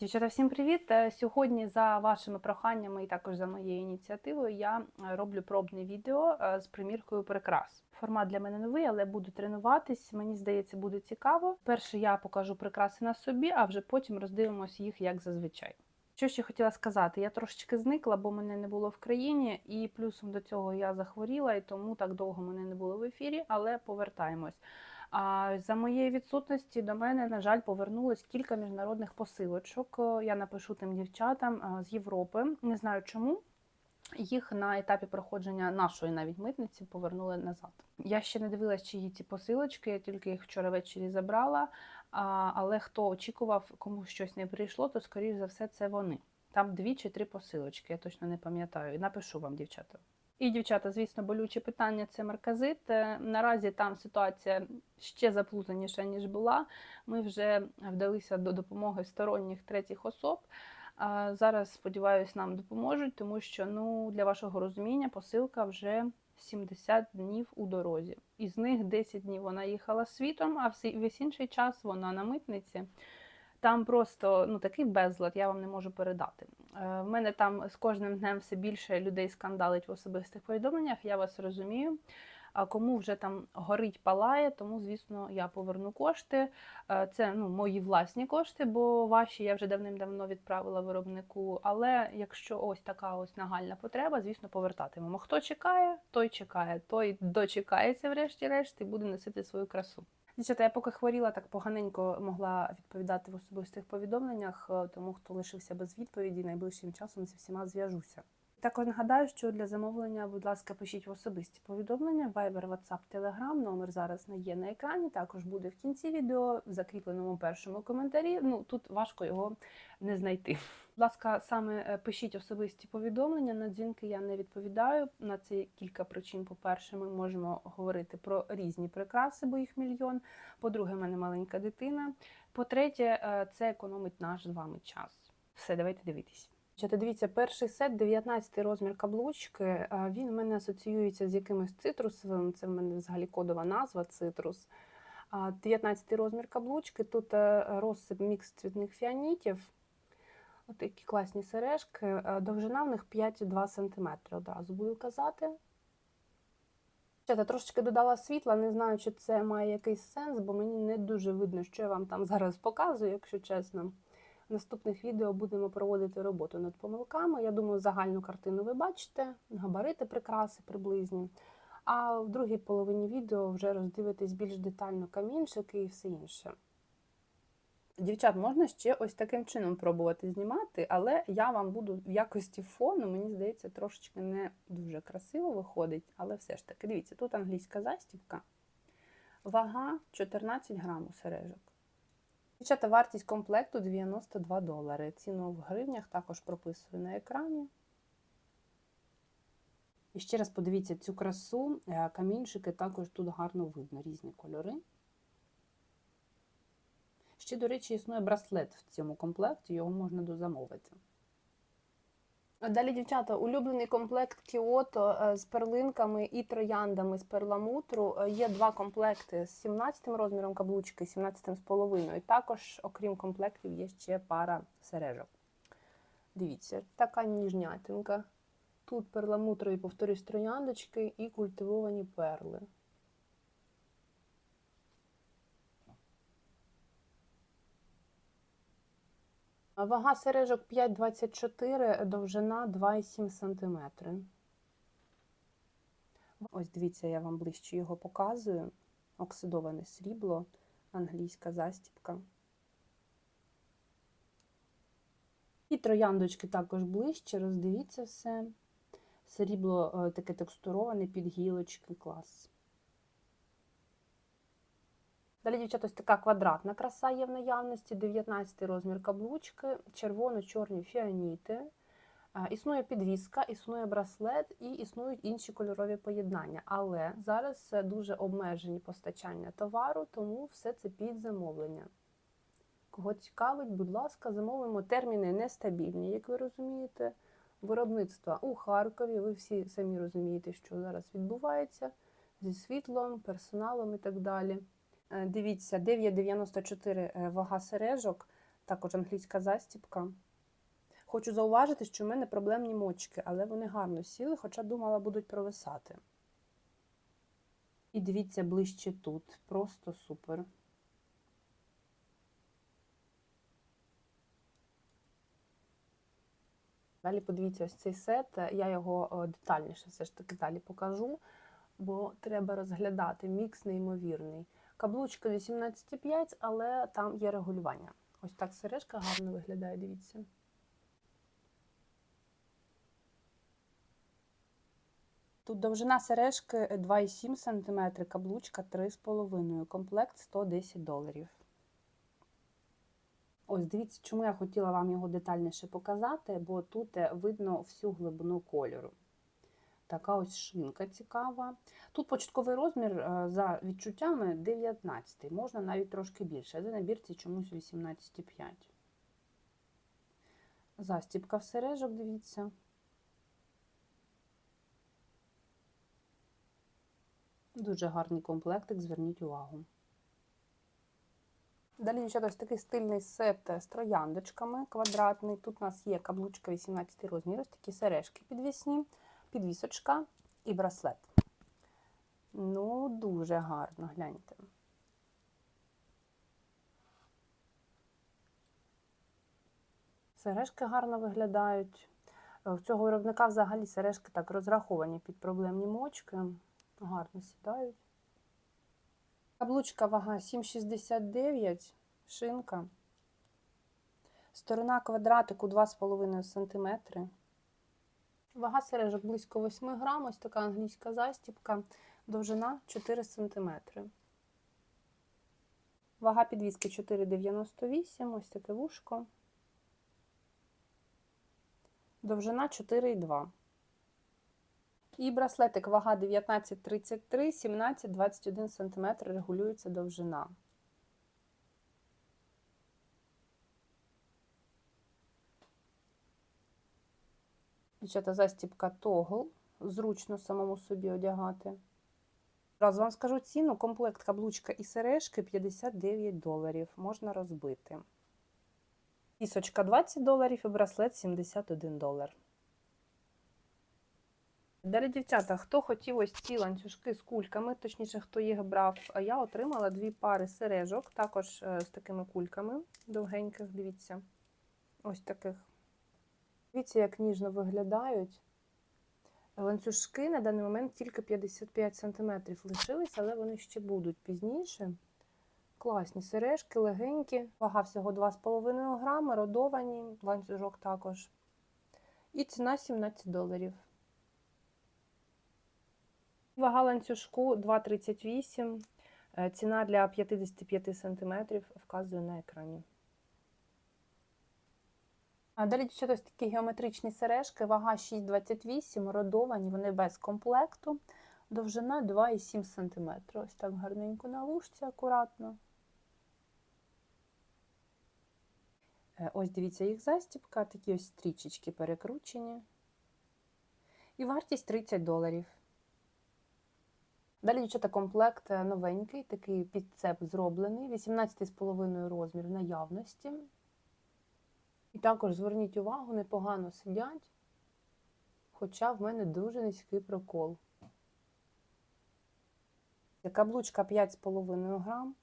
Дівчата, всім привіт! Е, Сьогодні за вашими проханнями і також за моєю ініціативою я е, роблю пробне відео е, з приміркою прикрас. Формат для мене новий, але буду тренуватись. Мені здається, буде цікаво. Перше я покажу прикраси на собі, а вже потім роздивимося їх як зазвичай. Що ще хотіла сказати, я трошечки зникла, бо мене не було в країні, і плюсом до цього я захворіла, і тому так довго мене не було в ефірі, але повертаємось. А за моєї відсутності до мене, на жаль, повернулось кілька міжнародних посилочок. Е, Я напишу тим дівчатам е, з Європи. Не знаю чому. Їх на етапі проходження нашої навіть митниці повернули назад. Я ще не дивилась, чиї ці посилочки, я тільки їх вчора ввечері забрала. А, але хто очікував, кому щось не прийшло, то скоріш за все це вони. Там дві чи три посилочки, я точно не пам'ятаю. Напишу вам, дівчата. І, дівчата, звісно, болюче питання це марказит. Е, Наразі там ситуація ще заплутаніша, ніж була. Ми вже вдалися до допомоги сторонніх третіх особ. Зараз, сподіваюся, нам допоможуть, тому що ну, для вашого розуміння посилка вже 70 днів у дорозі. Із них 10 днів вона їхала світом, а весь інший час вона на митниці. Там просто ну, такий безлад, я вам не можу передати. Е, В мене там з кожним днем все більше людей скандалить в особистих повідомленнях, я вас розумію. А кому вже там горить, палає, тому, звісно, я поверну кошти. Е, Це ну, мої власні кошти, бо ваші я вже давним-давно відправила виробнику. Але якщо ось така ось нагальна потреба, звісно, повертатимемо. Хто чекає, той чекає, той дочекається, врешті-решт, і буде носити свою красу. Дівчата, я поки хворіла, так поганенько могла відповідати в особистих повідомленнях, е, тому хто лишився без відповіді, найближчим часом зі всіма зв'яжуся. Також нагадаю, що для замовлення, будь ласка, пишіть в особисті повідомлення, Viber, WhatsApp, Telegram. Номер зараз не є на екрані. Також буде в кінці відео, в закріпленому першому коментарі. Ну тут важко його не знайти. Будь ласка, саме е, пишіть особисті повідомлення. На дзвінки я не відповідаю. На це кілька причин. По-перше, ми можемо говорити про різні прикраси, бо їх мільйон. По-друге, в мене маленька дитина. По-третє, е, це економить наш з вами час. Все, давайте дивитись. Дивіться, перший сет, 19 розмір каблучки. е, Він в мене асоціюється з якимось цитрусовим. Це в мене взагалі кодова назва цитрус. 19 розмір каблучки. Тут розсип мікс цвітних фіанітів. От такі класні сережки. Е, Довжина в них 5,2 см. Одразу буду казати. Дівчата, трошечки додала світла, не знаю, чи це має якийсь сенс, бо мені не дуже видно, що я вам там зараз показую, якщо чесно. В наступних відео будемо проводити роботу над помилками. Я думаю, загальну картину ви бачите, габарити прикраси приблизні. А в другій половині відео вже роздивитесь більш детально камінчики і все інше. Дівчат, можна ще ось таким чином пробувати знімати, але я вам буду в якості фону, мені здається, трошечки не дуже красиво виходить, але все ж таки, дивіться, тут англійська застібка, вага 14 грам у сережок. Дівчата, вартість комплекту 92 долари. Ціну в гривнях також прописую на екрані. І ще раз подивіться цю красу. Е, Камінчики також тут гарно видно, різні кольори. Ще, до речі, існує браслет в цьому комплекті, його можна дозамовити. Далі, дівчата, улюблений комплект Кіото е, з перлинками і трояндами з перламутру. Е, Є два комплекти з 17 розміром каблучки, 17 з половиною. Також, окрім комплектів, є ще пара сережок. Дивіться, така ніжнятинка. Тут перламутрові, повторюсь, трояндочки і культивовані перли. Вага сережок 5,24, довжина 2,7 см. Ось дивіться, я вам ближче його показую. Оксидоване срібло, англійська застібка. І трояндочки також ближче, роздивіться все. Срібло е, таке текстуроване під гілочки, клас. Далі, дівчата, ось така квадратна краса є в наявності, 19 розмір каблучки, червоно-чорні фіаніти. Існує підвіска, існує браслет і існують інші кольорові поєднання. Але зараз е, дуже обмежені постачання товару, тому все це під замовлення. Кого цікавить, будь ласка, замовимо. Терміни нестабільні, як ви розумієте. Виробництва у Харкові. Ви всі самі розумієте, що зараз відбувається зі світлом, персоналом і так далі. Е, Дивіться, 9,94 вага сережок. Також англійська застіпка. Хочу зауважити, що в мене проблемні мочки, але вони гарно сіли, хоча думала, будуть провисати. І дивіться ближче тут. Просто супер. Далі подивіться ось цей сет. Я його е, детальніше все ж таки далі покажу, бо треба розглядати мікс неймовірний. Каблучка 18,5, але там є регулювання. Ось так сережка гарно виглядає, дивіться. Тут довжина сережки 2,7 см, каблучка 3,5 комплект 110 доларів. Ось дивіться, чому я хотіла вам його детальніше показати, бо тут е, видно всю глибину кольору. Така ось шинка цікава. Тут початковий розмір, е, за відчуттями, 19 можна навіть трошки більше, але на бірці чомусь 18,5. Застіпка в сережок, дивіться. Дуже гарний комплектик, зверніть увагу. Далі, дівчата, ось такий стильний сет з трояндочками квадратний. Тут у нас є каблучка 18 розмір, ось такі сережки підвісні, підвісочка і браслет. Ну, дуже гарно, гляньте. Сережки гарно виглядають. В цього виробника взагалі сережки так розраховані під проблемні мочки. Гарно сідають. Каблучка вага 7,69, шинка. Сторона квадратику 2,5 см. Вага сережок близько 8 грам, ось така англійська застіпка, довжина 4 см. Вага підвіски 4,98, ось таке вушко. Довжина 4,2. І браслетик вага 19,33, 17-21 см регулюється довжина. Дівчата, застіпка тогл. Зручно самому собі одягати. Раз вам скажу ціну, комплект каблучка і сережки 59 доларів. Можна розбити. Пісочка 20 доларів і браслет 71 долар. Далі, дівчата, хто хотів ось ці ланцюжки з кульками, точніше, хто їх брав, я отримала дві пари сережок, також е, з такими кульками довгеньких, дивіться. Ось таких. Дивіться, як ніжно виглядають. Ланцюжки на даний момент тільки 55 см лишились, але вони ще будуть пізніше. Класні сережки, легенькі. Вага всього 2,5 грами, родовані, ланцюжок також. І ціна 17 доларів. Вага ланцюжку 2,38. Е, Ціна для 55 см вказую на екрані. Далі, дівчата, ось такі геометричні сережки, вага 6,28, родовані, вони без комплекту. Довжина 2,7 см. Ось так гарненько на лужці, акуратно. Е, Ось дивіться їх застіпка, такі ось стрічечки перекручені. І вартість 30 доларів. Далі, дівчата, комплект е, новенький, такий підцеп зроблений, 18,5 розмір в наявності. І також зверніть увагу, непогано сидять, хоча в мене дуже низький прокол. Каблучка 5,5 грам.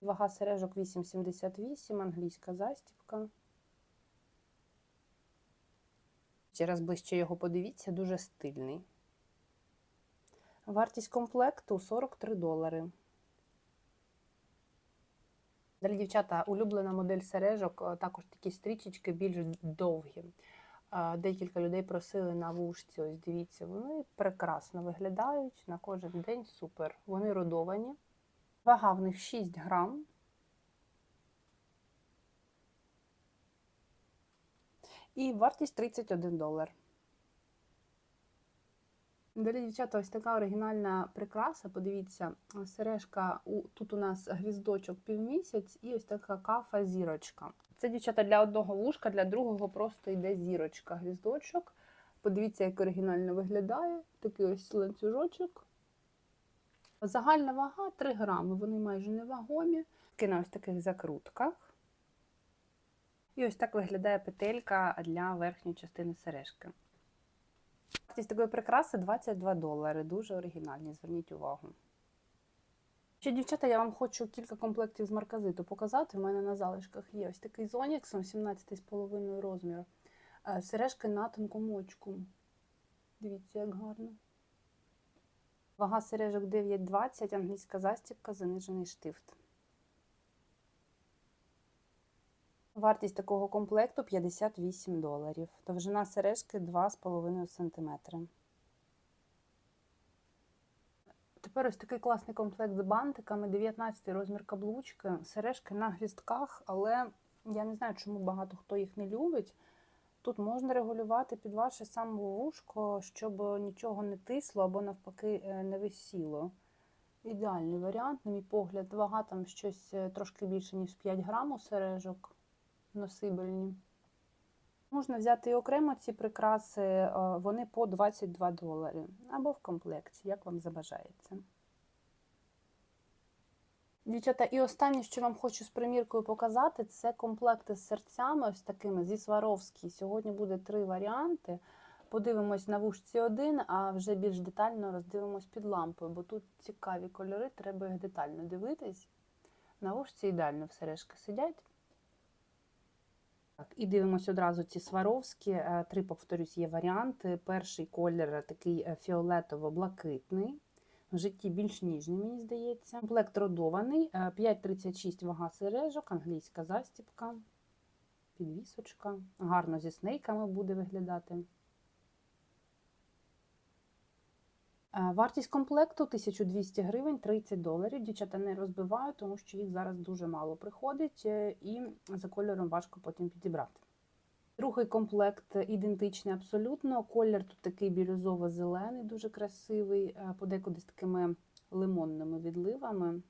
Вага сережок 8,78, англійська застібка. Ще раз ближче його подивіться, дуже стильний. Вартість комплекту 43 долари. Далі, дівчата, улюблена модель сережок, е, також такі стрічечки більш довгі. Е, Декілька людей просили на вушці, ось дивіться, вони прекрасно виглядають на кожен день супер. Вони родовані. Вага в них 6 грам. І вартість 31 долар. Далі, дівчата, ось така оригінальна прикраса. Подивіться, сережка, тут у нас гвіздочок півмісяць і ось така кафа зірочка. Це, дівчата, для одного вушка, для другого просто йде зірочка, гвіздочок. Подивіться, як оригінально виглядає. Такий ось ланцюжочок. Загальна вага 3 грами, вони майже невагомі. Таки на ось таких закрутках. І ось так виглядає петелька для верхньої частини сережки. Вартість такої прикраси 22 долари. Дуже оригінальні, зверніть увагу. Ще, дівчата, я вам хочу кілька комплектів з марказиту показати. У мене на залишках є ось такий з оніксом, 17,5 розміру. Е, Сережки на тонкому очку. Дивіться, як гарно. Вага сережок 9,20, англійська застібка, занижений штифт. Вартість такого комплекту 58 доларів. Довжина сережки 2,5 см. Тепер ось такий класний комплект з бантиками, 19 розмір каблучки, сережки на гвістках, але я не знаю, чому багато хто їх не любить. Тут можна регулювати під ваше саме вушко, щоб нічого не тисло або навпаки е, не висіло. Ідеальний варіант, на мій погляд, вага там щось е, трошки більше, ніж 5 грам у сережок носибельні. Можна взяти і окремо ці прикраси, е, вони по 22 долари. Або в комплекті, як вам забажається. Дівчата, і останнє, що вам хочу з приміркою показати, це комплекти з серцями, ось такими зі Сваровські. Сьогодні буде три варіанти. Подивимось на вушці один, а вже більш детально роздивимось під лампою, бо тут цікаві кольори, треба їх детально дивитись. На вушці ідеально в сережки сидять. Так, і дивимося одразу ці сваровські. Е, Три, повторюсь, є варіанти. Перший колір такий е, фіолетово-блакитний. В житті більш ніжний, мені здається. Комплект родований, е, 5,36 вага сережок, англійська застібка, підвісочка. Гарно зі снейками буде виглядати. Вартість комплекту 1200 гривень, 30 доларів. Дівчата не розбиваю, тому що їх зараз дуже мало приходить е, і за кольором важко потім підібрати. Другий комплект ідентичний абсолютно. Колір тут такий бірюзово-зелений, дуже красивий, е, подекуди з такими лимонними відливами.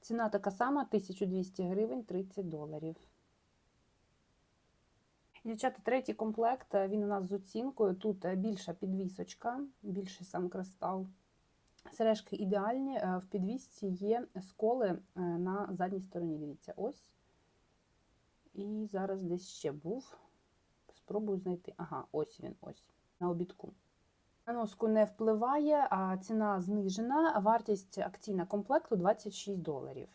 Ціна така сама 1200 гривень, 30 доларів. Дівчата, третій комплект, е, він у нас з оцінкою. Тут е, більша підвісочка, більший сам кристал. Сережки ідеальні. е, В підвісці є сколи на задній стороні. Дивіться, ось. І зараз десь ще був. Спробую знайти. Ага, ось він, ось, на обідку. На носку не впливає, а ціна знижена. Вартість акційна комплекту 26 доларів.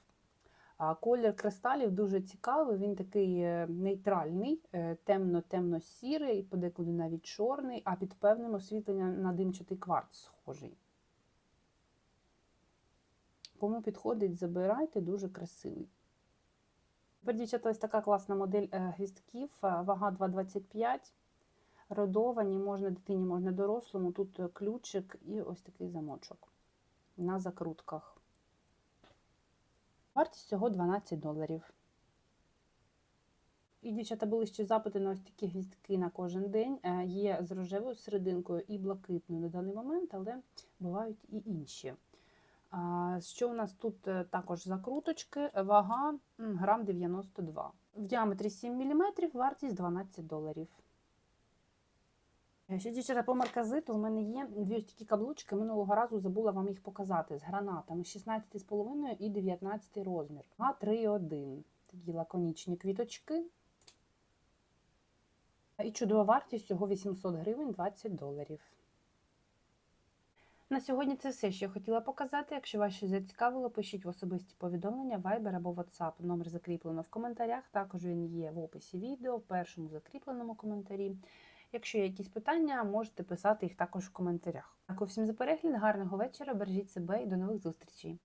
А Колір кристалів дуже цікавий, він такий е, нейтральний, е, темно-темно-сірий, подекуди навіть чорний, а під певним освітленням на димчатий кварц схожий. Кому підходить, забирайте, дуже красивий. Тепер, дівчата, ось така класна модель е, гвістків, вага 2,25. Родовані, можна дитині, можна дорослому. Тут ключик і ось такий замочок на закрутках. Вартість всього 12 доларів. І, дівчата, були ще запити на ось такі гвіздки на кожен день. Е, Є з рожевою серединкою і блакитною на даний момент, але бувають і інші. Що у нас тут е, також закруточки, вага грам 92. В діаметрі 7 мм, вартість 12 доларів. Ще дівчата по марказиту у мене є дві ось такі каблучки. Минулого разу забула вам їх показати з гранатами 16,5 і 19 розмір. А 3,1. Такі лаконічні квіточки. І чудова вартість всього 800 гривень 20 доларів. На сьогодні це все, що я хотіла показати. Якщо вас щось зацікавило, пишіть в особисті повідомлення, Viber або WhatsApp. Номер закріплено в коментарях. Також він є в описі відео, в першому закріпленому коментарі. Якщо є якісь питання, можете писати їх також в коментарях. Дякую всім за перегляд, гарного вечора, бережіть себе і до нових зустрічей!